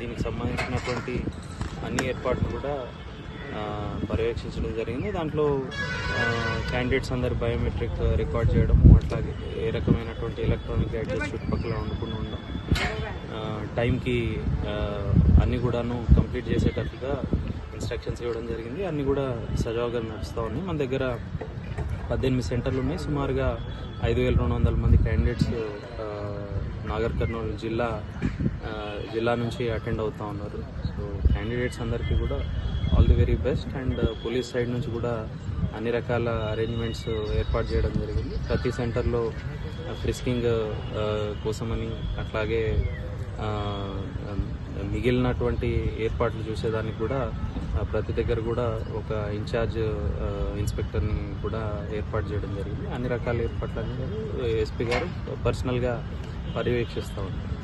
దీనికి సంబంధించినటువంటి అన్ని ఏర్పాట్లు కూడా పర్యవేక్షించడం జరిగింది. దాంట్లో క్యాండిడేట్స్ అందరి బయోమెట్రిక్ రికార్డ్ చేయడము అట్లాగే ఏ రకమైనటువంటి ఎలక్ట్రానిక్ గ్యాడ్జెట్స్ చుట్టుపక్కల ఉండకుండా ఉండడం టైంకి అన్నీ అన్ని కూడాను కంప్లీట్ చేసేటట్టుగా ఇన్స్ట్రక్షన్స్ ఇవ్వడం జరిగింది. అన్నీ కూడా సజావుగా నడుస్తూ ఉన్నాయి. మన దగ్గర పద్దెనిమిది సెంటర్లు ఉన్నాయి. సుమారుగా ఐదు వేల రెండు వందల మంది క్యాండిడేట్స్ నాగర్ కర్నూలు జిల్లా జిల్లా నుంచి అటెండ్ అవుతూ ఉన్నారు. సో క్యాండిడేట్స్ అందరికీ కూడా all the very best and police side నుంచి కూడా అన్ని రకాల అరేంజ్మెంట్స్ ఏర్పాటు చేయడం జరిగింది. ప్రతి సెంటర్లో ఫ్రిస్కింగ్ uh, uh, uh, కోసమని అట్లాగే um, మిగిలినటువంటి ఏర్పాట్లు చూసేదానికి కూడా ప్రతి దగ్గర కూడా ఒక ఇన్ఛార్జ్ ఇన్స్పెక్టర్ని కూడా ఏర్పాటు చేయడం జరిగింది. అన్ని రకాల ఏర్పాట్లన్నీ ఎస్పీ గారు పర్సనల్గా పర్యవేక్షిస్తూ ఉంటారు